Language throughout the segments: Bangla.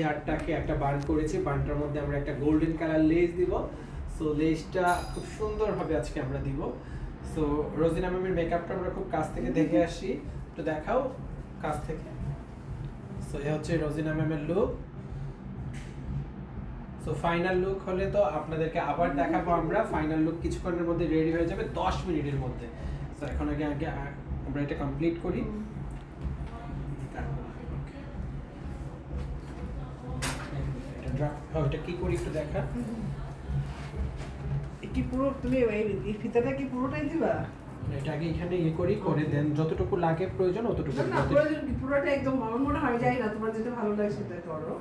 হেয়ারটাকে একটা বার্ন করেছি বার্নটার মধ্যে আমরা একটা গোল্ডেন কালার লেস দিব। সো লেসটা খুব সুন্দরভাবে আজকে আমরা দিব। সো রোজিনা ম্যামের মেকআপটা আমরা খুব কাছ থেকে দেখে আসি। একটু দেখাও কাছ থেকে। সো এ হচ্ছে রোজিনা ম্যামের লুক সো ফাইনাল লুক হলে তো আপনাদেরকে আবার দেখাবো আমরা। ফাইনাল লুক কিছুক্ষণের মধ্যে রেডি হয়ে যাবে, দশ মিনিটের মধ্যে। সো এখন আগে আগে আমরা এটা কমপ্লিট করি। এটা হ্যাঁ, কি করি একটু দেখা? কি পুরো তুমি এই- ফিতাটা কি পুরোটাই দিবা? এটা আগে এখানে ইয়ে করি করে দেন। যতটুকু লাগে প্রয়োজন অতটুকু না প্রয়োজন পুরোটা একদম আমার মনে হয় যায় না তোমার যেটা ভালো লাগে সেটা করো।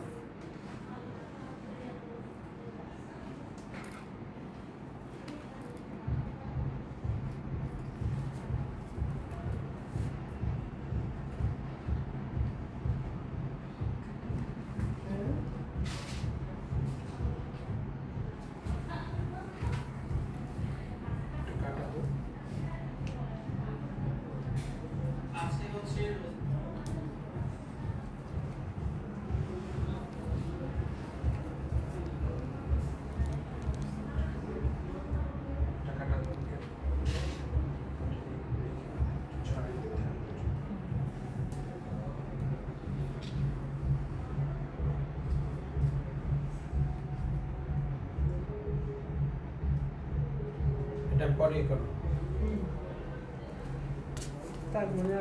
এটা পরে করব তার মনে